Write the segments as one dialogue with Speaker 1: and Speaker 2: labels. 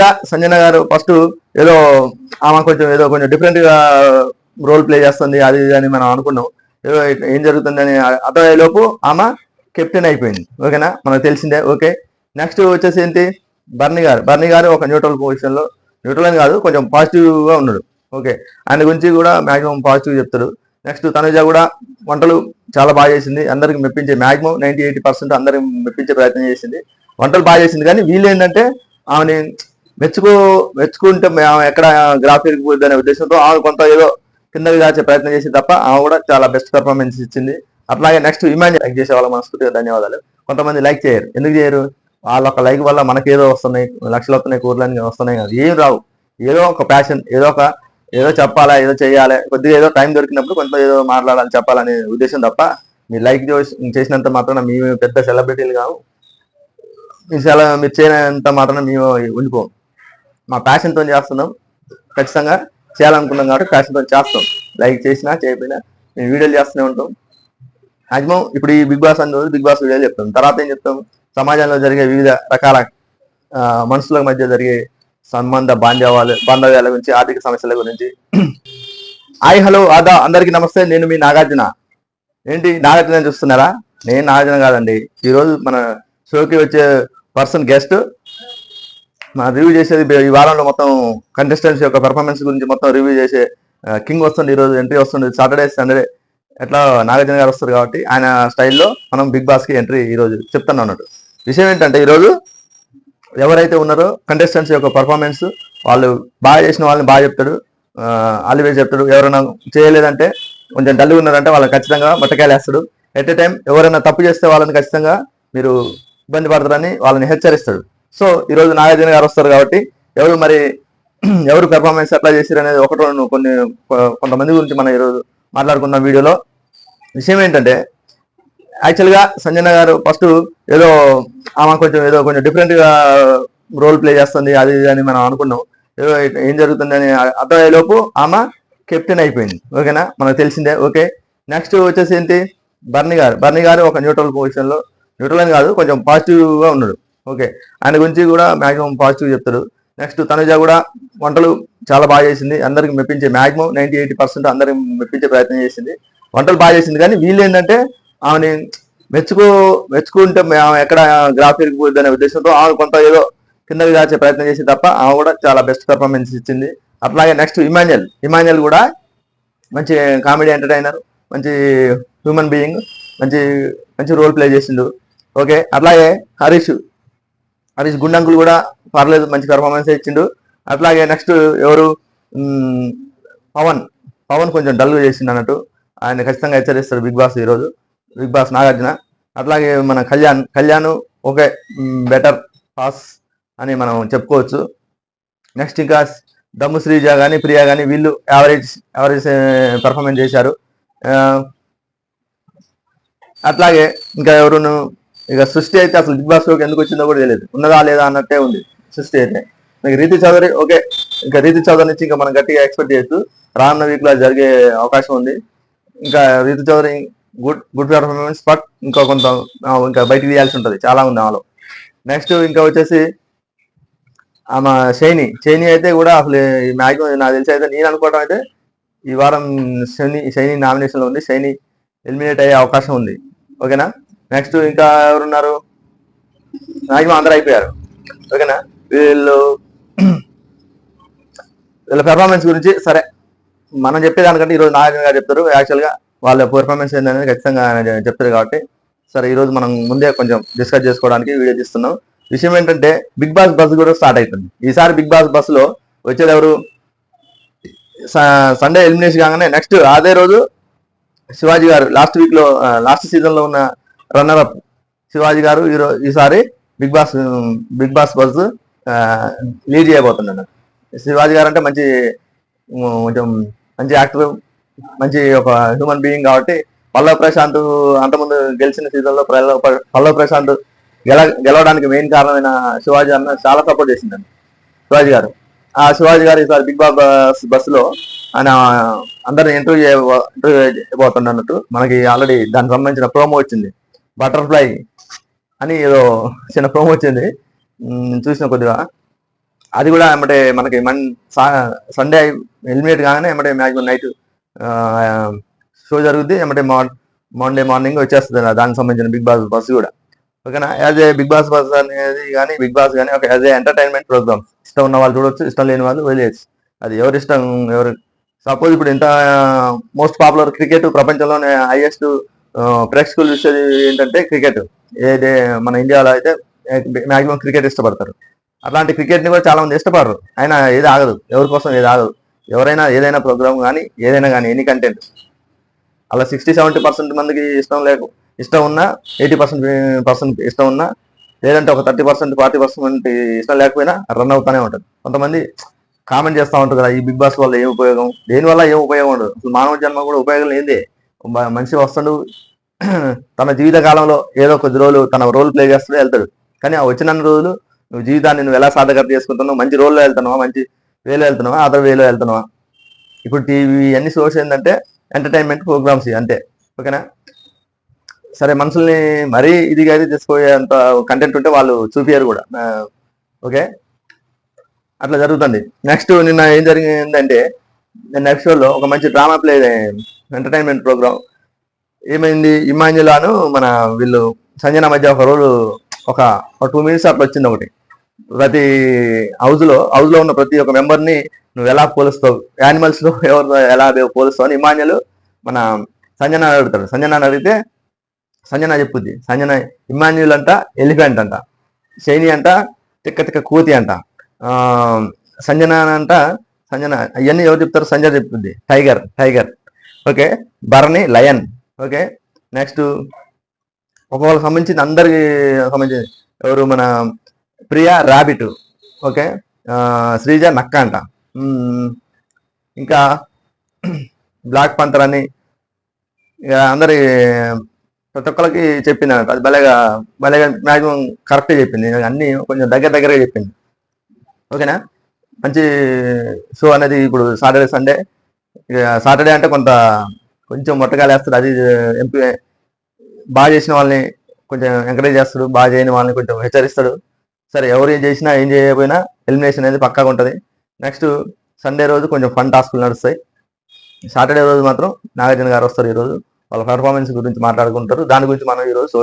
Speaker 1: గా సంజన గారు ఫస్ట్ ఏదో ఆమె కొంచెం ఏదో కొంచెం డిఫరెంట్గా రోల్ ప్లే చేస్తుంది అది ఇది అని మనం అనుకున్నాం. ఏదో ఏం జరుగుతుందని అర్థమయ్యే లోపు ఆమె కెప్టెన్ అయిపోయింది. ఓకేనా మనకు తెలిసిందే. ఓకే నెక్స్ట్ వచ్చేసి ఏంటి? బర్నీ గారు. బర్నీ గారు ఒక న్యూట్రల్ పొజిషన్లో న్యూట్రల్ అని కాదు కొంచెం పాజిటివ్గా ఉన్నాడు. ఓకే ఆయన గురించి కూడా మాక్సిమం పాజిటివ్ చెప్తాడు. నెక్స్ట్ తనుజ కూడా వంటలు చాలా బాగా చేసింది. అందరికి మెప్పించే మాక్సిమం నైన్టీ ఎయిటీ పర్సెంట్ అందరికి మెప్పించే ప్రయత్నం చేసింది. వంటలు బాగా చేసింది. కానీ వీళ్ళు ఏంటంటే ఆమెని మెచ్చుకో మెచ్చుకుంటే మేము ఎక్కడ గ్రాఫిక్ ఎరిగిపోద్ది ఉద్దేశంతో ఆమె కొంత ఏదో కిందకి దాచే ప్రయత్నం చేసి తప్ప ఆమె కూడా చాలా బెస్ట్ పెర్ఫార్మెన్స్ ఇచ్చింది. అట్లాగే నెక్స్ట్ ఇమాజిన్ లైక్ చేసే వాళ్ళ మనస్ఫూర్తిగా ధన్యవాదాలు. కొంతమంది లైక్ చేయరు. ఎందుకు చేయరు? వాళ్ళ ఒక లైక్ వల్ల మనకేదో వస్తున్నాయి లక్షలు వస్తున్నాయి కూరలని వస్తున్నాయి కాదు. ఏం రావు. ఏదో ఒక ప్యాషన్ ఏదో ఒక ఏదో చెప్పాలా ఏదో చేయాలి కొద్దిగా ఏదో టైం దొరికినప్పుడు కొంత ఏదో మాట్లాడాలి చెప్పాలనే ఉద్దేశం తప్ప మీ లైక్ చేసినంత మాత్రం మేము పెద్ద సెలబ్రిటీలు కావు. మీ సెల మీరు చేయనంత మాత్రం మేము ఉండిపోము మా ప్యాషన్తో చేస్తున్నాం. ఖచ్చితంగా చేయాలనుకున్నాం కాబట్టి ప్యాషన్తో చేస్తాం లైక్ చేసినా చేయకపోయినా మేము వీడియోలు చేస్తూనే ఉంటాం. మాక్సిమం ఇప్పుడు ఈ బిగ్ బాస్ అని బిగ్ బాస్ వీడియోలు చెప్తాం. తర్వాత ఏం చెప్తాం? సమాజంలో జరిగే వివిధ రకాల మనుషుల మధ్య జరిగే సంబంధ బాంధవ్యాలు బాంధవ్యాల గురించి ఆర్థిక సమస్యల గురించి. హాయ్ హలో ఆదా అందరికీ నమస్తే. నేను మీ నాగార్జున. ఏంటి నాగార్జున చూస్తున్నారా? నేను నాగార్జున కాదండి. ఈరోజు మన షోకి వచ్చే పర్సన్ గెస్ట్ రివ్యూ చేసేది ఈ వారంలో మొత్తం కంటెస్టెంట్స్ యొక్క పెర్ఫార్మెన్స్ గురించి మొత్తం రివ్యూ చేసే కింగ్ వస్తుంది ఈరోజు ఎంట్రీ వస్తుంది సాటర్డే సండే ఎట్లా నాగార్జున గారు వస్తారు కాబట్టి ఆయన స్టైల్లో మనం బిగ్ బాస్కి ఎంట్రీ ఈరోజు చెప్తాను అన్నట్టు. విషయం ఏంటంటే ఈరోజు ఎవరైతే ఉన్నారో కంటెస్టెంట్స్ యొక్క పర్ఫార్మెన్స్ వాళ్ళు బాగా చేసిన వాళ్ళని బాగా చెప్తాడు ఆలివేజ్ చెప్తాడు. ఎవరైనా చేయలేదంటే కొంచెం డల్గా ఉన్నారంటే వాళ్ళని ఖచ్చితంగా బట్టకాయలేస్తాడు. ఎట్ ఎ టైం ఎవరైనా తప్పు చేస్తే వాళ్ళని ఖచ్చితంగా మీరు ఇబ్బంది పడతారని వాళ్ళని హెచ్చరిస్తాడు. సో ఈ రోజు నాగార్జున గారు వస్తారు కాబట్టి ఎవరు మరి ఎవరు పెర్ఫార్మెన్స్ ఎట్లా చేశారు అనేది ఒకటి రెండు కొన్ని కొ- కొంతమంది గురించి మనం ఈరోజు మాట్లాడుకున్న వీడియోలో. విషయం ఏంటంటే యాక్చువల్గా సంజన గారు ఫస్ట్ ఏదో ఆమె కొంచెం ఏదో కొంచెం డిఫరెంట్గా రోల్ ప్లే చేస్తుంది అది ఇది అని మనం అనుకున్నాం. ఏదో ఏం జరుగుతుందని అర్థమయ్యే లోపు ఆమె కెప్టెన్ అయిపోయింది. ఓకేనా మనకు తెలిసిందే. ఓకే నెక్స్ట్ వచ్చేసి ఏంటి? బర్నీ గారు. బర్నీ గారు ఒక న్యూట్రల్ పొజిషన్లో న్యూట్రల్ అని కాదు కొంచెం పాజిటివ్గా ఉన్నాడు. ఓకే. ఆయన గురించి కూడా మాక్సిమం పాజిటివ్ చెప్తాడు. నెక్స్ట్ తనుజ కూడా వంటలు చాలా బాగా చేసింది. అందరికి మెప్పించే మాక్సిమం నైన్టీ ఎయిటీ పర్సెంట్ అందరికి మెప్పించే ప్రయత్నం చేసింది. వంటలు బాగా చేసింది. కానీ వీళ్ళు ఏంటంటే ఆమెని మెచ్చుకో మెచ్చుకుంటే ఆమె ఎక్కడ గ్రాఫ్ ఎరిగిపోద్ది అనే ఉద్దేశంతో ఆమె కొంత ఏదో కిందకి దాచే ప్రయత్నం చేసి తప్ప ఆమె కూడా చాలా బెస్ట్ పెర్ఫార్మెన్స్ ఇచ్చింది. అట్లాగే నెక్స్ట్ ఇమాన్యుయల్. ఇమాన్యుయల్ కూడా మంచి కామెడీ ఎంటర్టైనర్ మంచి హ్యూమన్ బీయింగ్ మంచి మంచి రోల్ ప్లే చేసిండు. ఓకే. అట్లాగే హరీష్. హరీష్ గుండంకులు కూడా పర్లేదు మంచి పెర్ఫార్మెన్స్ ఇచ్చిండు. అట్లాగే నెక్స్ట్ ఎవరు? పవన్. పవన్ కొంచెం డల్గా చేసిండు అన్నట్టు. ఆయన ఖచ్చితంగా హెచ్చరిస్తారు బిగ్ బాస్ ఈరోజు. Big boss Nagarjuna. అట్లాగే మన Kalyan. Kalyan okay better pass అని మనం చెప్పుకోవచ్చు. నెక్స్ట్ ఇంకా దమ్ము శ్రీజ కానీ ప్రియా కానీ వీళ్ళు యావరేజ్ యావరేజ్ పెర్ఫార్మెన్స్ చేశారు. అట్లాగే ఇంకా ఎవరును? ఇక సృష్టి అయితే అసలు బిగ్ బాస్లోకి ఎందుకు వచ్చిందో కూడా తెలియదు. ఉన్నదా లేదా అన్నట్టే ఉంది సృష్టి అయితే. మీకు రీతి చౌదరి ఓకే. ఇంకా రీతి చౌదరి నుంచి ఇంకా మనం గట్టిగా ఎక్స్పెక్ట్ చేయొచ్చు. రానున్న వీక్లో జరిగే అవకాశం ఉంది. ఇంకా Rithu Chowdary good good performance but ఇంకా కొంత ఇంకా బయటికి తీయాల్సి ఉంటుంది. చాలా ఉంది ఆలో. నెక్స్ట్ ఇంకా వచ్చేసి ఆమె శైని. శైని అయితే కూడా అసలు ఈ మ్యాక్సిమం నాకు తెలిసి అయితే నేను అనుకోవడం అయితే ఈ వారం శని శైని నామినేషన్లో ఉంది. శైని ఎలిమినేట్ అయ్యే అవకాశం ఉంది. ఓకేనా? నెక్స్ట్ ఇంకా ఎవరున్నారు? మాక్సిమం అందరూ అయిపోయారు. ఓకేనా? వీళ్ళు వీళ్ళ పెర్ఫార్మెన్స్ గురించి సరే మనం చెప్పేదానికంటే ఈరోజు నాగార్జున గారు చెప్తారు. యాక్చువల్గా వాళ్ళ పెర్ఫార్మెన్స్ ఏంటనేది ఖచ్చితంగా చెప్తారు కాబట్టి సరే ఈరోజు మనం ముందే కొంచెం డిస్కస్ చేసుకోవడానికి వీడియో తీస్తున్నాం. విషయం ఏంటంటే బిగ్ బాస్ బస్ కూడా స్టార్ట్ అవుతుంది ఈసారి బిగ్ బాస్ బస్సులో వచ్చేది ఎవరు? సండే ఎలిమినేషన్ కాగానే నెక్స్ట్ అదే రోజు శివాజీ గారు లాస్ట్ వీక్లో లాస్ట్ సీజన్లో ఉన్న రన్నర్ అప్ శివాజీ గారు ఈ ఈసారి big boss big boss bus lead చేయబోతున్నాడు. శివాజీ గారు అంటే మంచి కొంచెం మంచి యాక్టర్ మంచి ఒక హ్యూమన్ బీయింగ్ కాబట్టి పల్లవ్ ప్రశాంత్ అంతకుముందు గెలిచిన సీజన్లో ప్రశాంత్ గెల గెలవడానికి మెయిన్ కారణమైన శివాజీ అన్న చాలా సపోర్ట్ చేసిందండి. శివాజీ గారు. ఆ శివాజీ గారు ఈసారి బిగ్ బాస్ బస్లో ఆయన అందరిని ఇంటర్వ్యూ ఇంటర్వ్యూ చేయబోతున్నట్టు మనకి ఆల్రెడీ దానికి సంబంధించిన ప్రోమో వచ్చింది బటర్ఫ్లై అని ఏదో చిన్న ప్రోమో వచ్చింది. చూసిన కొద్దిగా. అది కూడా ఏమంటే మనకి మన్ సండే ఎలిమినేట్ కాగానే ఏమంటే మ్యాక్సిమం నైట్ షో జరుగుద్ది. ఏమంటే మండే మార్నింగ్ వచ్చేస్తుంది దానికి సంబంధించిన బిగ్ బాస్ బస్ కూడా. ఓకేనా? As a big boss bus అనేది కానీ బిగ్ బాస్ కానీ ఒక యాజ్ ఏ ఎంటర్టైన్మెంట్ ప్రోగ్రామ్ ఇష్టం ఉన్న వాళ్ళు చూడొచ్చు ఇష్టం లేని వాళ్ళు వదిలేయచ్చు. అది ఎవరి ఇష్టం ఎవరు సపోజ్ ఇప్పుడు ఇంత మోస్ట్ పాపులర్ క్రికెట్ ప్రపంచంలోనే హైయెస్ట్ ప్రేక్షకులు చూసేది ఏంటంటే క్రికెట్. ఏదే మన ఇండియాలో అయితే మాక్సిమం క్రికెట్ ఇష్టపడతారు. అట్లాంటి క్రికెట్ని కూడా చాలా మంది ఇష్టపడరు. అయినా ఏది ఆగదు. ఎవరి కోసం ఏది ఆగదు. ఎవరైనా ఏదైనా ప్రోగ్రామ్ కానీ ఏదైనా కానీ ఎనీ కంటెంట్. అలా సిక్స్టీ సెవెంటీ పర్సెంట్ మందికి ఇష్టం లేక ఇష్టం ఉన్నా ఎయిటీ పర్సెంట్ పర్సెంట్ ఇష్టం ఉన్నా లేదంటే ఒక థర్టీ పర్సెంట్ ఫార్టీ పర్సెంట్ ఇష్టం లేకపోయినా రన్ అవుతానే ఉంటుంది. కొంతమంది కామెంట్ చేస్తూ ఉంటారు కదా ఈ బిగ్ బాస్ వల్ల ఏం ఉపయోగం? దేని వల్ల ఏం ఉపయోగం ఉండదు? అసలు మానవ జన్మ కూడా ఉపయోగం లేదే మనిషి వస్తాడు తన జీవిత కాలంలో ఏదో కొద్ది రోజులు తన రోల్ ప్లే చేస్తాడు వెళ్తాడు. కానీ ఆ వచ్చిన రోజులు నువ్వు జీవితాన్ని నువ్వు ఎలా సాధకత చేసుకుంటున్నావు మంచి రోల్లో వెళ్తున్నావా మంచి వేలో వెళ్తున్నావా అదర్ వేలో వెళ్తున్నావా? ఇప్పుడు టీవీ అన్ని సోర్స్ ఏంటంటే ఎంటర్టైన్మెంట్ ప్రోగ్రామ్స్ అంతే. ఓకేనా? సరే మనుషుల్ని మరీ ఇదిగా అయితే తీసుకోయేంత కంటెంట్ ఉంటే వాళ్ళు చూపించారు కూడా. ఓకే? అట్లా జరుగుతుంది. నెక్స్ట్ నిన్న ఏం జరిగిందంటే నెక్స్ట్ షోలో ఒక మంచి డ్రామా ప్లే ఎంటర్టైన్మెంట్ ప్రోగ్రామ్ ఏమైంది? ఇమాంజులాను మన వీళ్ళు సంజన మధ్య ఒక రోజు ఒక టూ మినిట్స్ అట్లా వచ్చింది ఒకటి. ప్రతి హౌస్లో హౌస్లో ఉన్న ప్రతి ఒక్క మెంబర్ని నువ్వు ఎలా పోలుస్తావు? యానిమల్స్లో ఎవరితో ఎవరు ఎలా పోలుస్తావు అని ఇమాన్యులు మన సంజన అడుగుతాడు. సంజన అడిగితే సంజన చెప్పుద్ది. సంజన ఇమాన్యుల్ అంట ఎలిఫెంట్ అంట శైని అంట తిక్క తిక్క కూతి అంట. సంజన అంట సంజన అవన్నీ ఎవరు చెప్తారు? సంజన చెప్తుంది. Tiger tiger. Okay? Bharani lion. Okay? Next ఒకవేళ సంబంధించిన అందరికి సంబంధించింది ఎవరు? మన ప్రియా రాబిట్. ఓకే? శ్రీజ నక్క అంట ఇంకా బ్లాక్ పంతర్ అని ఇక అందరి ప్రతి ఒక్కరికి చెప్పింది అన్నట్టు అది భలేగా భలేగా మ్యాక్సిమం కరెక్ట్ చెప్పింది. అన్నీ కొంచెం దగ్గర దగ్గరగా చెప్పింది. ఓకేనా? మంచి షో అనేది ఇప్పుడు సాటర్డే సండే ఇక సాటర్డే అంటే కొంత కొంచెం మొట్టకాలు వేస్తాడు అది ఎంపీ బాగా చేసిన వాళ్ళని కొంచెం ఎంకరేజ్ చేస్తాడు. బాగా చేయని వాళ్ళని కొంచెం హెచ్చరిస్తాడు. సరే ఎవరు ఏం చేసినా ఏం చేయకపోయినా ఎలిమినేషన్ అనేది పక్కాగా ఉంటుంది. నెక్స్ట్ సండే రోజు కొంచెం ఫన్ టాస్క్లు నడుస్తాయి. సాటర్డే రోజు మాత్రం నాగార్జున గారు వస్తారు ఈరోజు. వాళ్ళ పెర్ఫార్మెన్స్ గురించి మాట్లాడుకుంటారు. దాని గురించి మనం ఈ రోజు సో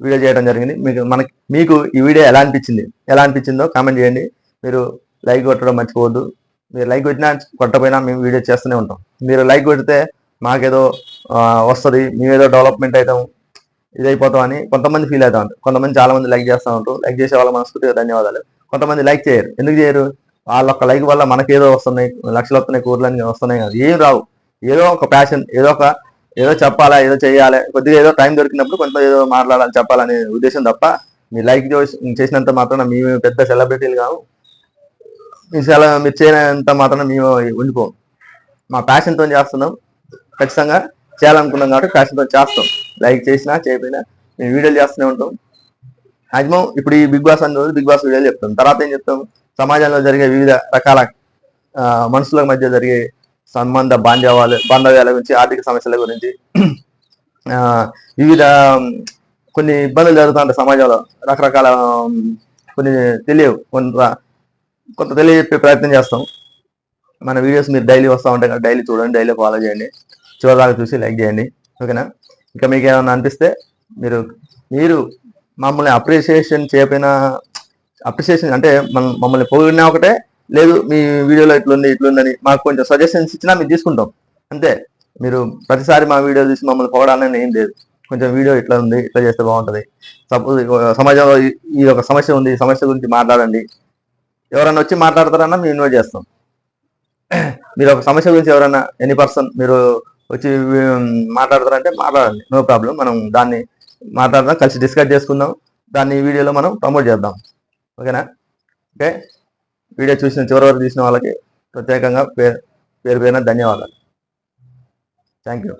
Speaker 1: వీడియో చేయడం జరిగింది. మీకు మనకి మీకు ఈ వీడియో ఎలా అనిపించింది? ఎలా అనిపించిందో కామెంట్ చేయండి. మీరు లైక్ కొట్టడం మర్చిపోవద్దు. మీరు లైక్ కొట్టినా కొట్టకపోయినా మేము వీడియో చేస్తూనే ఉంటాం. మీరు లైక్ కొడితే మాకేదో వస్తుంది మేమేదో డెవలప్మెంట్ అవుతాం ఇది అయిపోతాం అని కొంతమంది ఫీల్ అవుతా ఉంటారు. కొంతమంది చాలా మంది లైక్ చేస్తూ ఉంటారు. లైక్ చేసే వాళ్ళ మనస్ఫూర్తిగా ధన్యవాదాలు. కొంతమంది లైక్ చేయరు. ఎందుకు చేయరు? వాళ్ళ ఒక్క లైక్ వల్ల మనకేదో వస్తున్నాయి లక్షలు వస్తున్నాయి కూరలు వస్తున్నాయి కాదు. ఏం రావు. ఏదో ఒక ప్యాషన్ ఏదో ఒక ఏదో చెప్పాలా ఏదో చేయాలి కొద్దిగా ఏదో టైం దొరికినప్పుడు కొంత ఏదో మాట్లాడాలి చెప్పాలనే ఉద్దేశం తప్ప మీ లైక్ చేసినంత మాత్రం మేము పెద్ద సెలబ్రిటీలు కావు మీ సెల మీరు చేయనంత మాత్రం మేము ఉండిపోం. మా ప్యాషన్తో చేస్తున్నాం. ఖచ్చితంగా చేయాలనుకున్నాం కాబట్టి ప్యాషన్తో చేస్తాం. లైక్ చేసినా చేయకపోయినా మేము వీడియోలు చేస్తూనే ఉంటాం. మాక్సిమం ఇప్పుడు ఈ బిగ్ బాస్ అన్న రోజు బిగ్ బాస్ వీడియోలు చెప్తాం. తర్వాత ఏం చెప్తాం? సమాజంలో జరిగే వివిధ రకాల మనుషుల మధ్య జరిగే సంబంధ బాంధవాలు బాంధవ్యాల గురించి ఆర్థిక సమస్యల గురించి వివిధ కొన్ని ఇబ్బందులు జరుగుతుంటాయి సమాజంలో. రకరకాల కొన్ని తెలియవు. కొంత కొంత తెలియజెప్పే ప్రయత్నం చేస్తాం. మన వీడియోస్ మీరు డైలీ వస్తూ ఉంటాయి కదా డైలీ చూడండి డైలీ ఫాలో చేయండి. చివరిదాకా చూసి లైక్ చేయండి. ఓకేనా ఇంకా మీకు ఏమైనా అనిపిస్తే మీరు మీరు మమ్మల్ని అప్రిసియేషన్ చేపిన అప్రిసియేషన్ అంటే మన మమ్మల్ని పొగిడినా ఒకటే లేదు మీ వీడియోలో ఇట్లుంది ఇట్లుందని మాకు కొంచెం సజెషన్స్ ఇచ్చినా మేము తీసుకుంటాం. అంతే. మీరు ప్రతిసారి మా వీడియో చూసి మమ్మల్ని పొగడాలని ఏం లేదు. కొంచెం వీడియో ఇట్లా ఉంది ఇట్లా చేస్తే బాగుంటుంది. సపోజ్ సమాజంలో ఈ- ఒక సమస్య ఉంది ఈ సమస్య గురించి మాట్లాడండి. ఎవరైనా వచ్చి మాట్లాడతారన్నా మేము ఇన్వైట్ చేస్తాం. మీరు ఒక సమస్య గురించి ఎవరైనా ఎనీ పర్సన్ మీరు వచ్చి మాట్లాడతారంటే మాట్లాడండి. నో ప్రాబ్లం మనం దాన్ని మాట్లాడదాం కలిసి డిస్కస్ చేసుకుందాం. దాన్ని వీడియోలో మనం ప్రమోట్ చేద్దాం. ఓకేనా? ఓకే? వీడియో చూసిన చివరి వరకు చూసిన వాళ్ళకి ప్రత్యేకంగా పేరు పేరు పేరున ధన్యవాదాలు. Thank you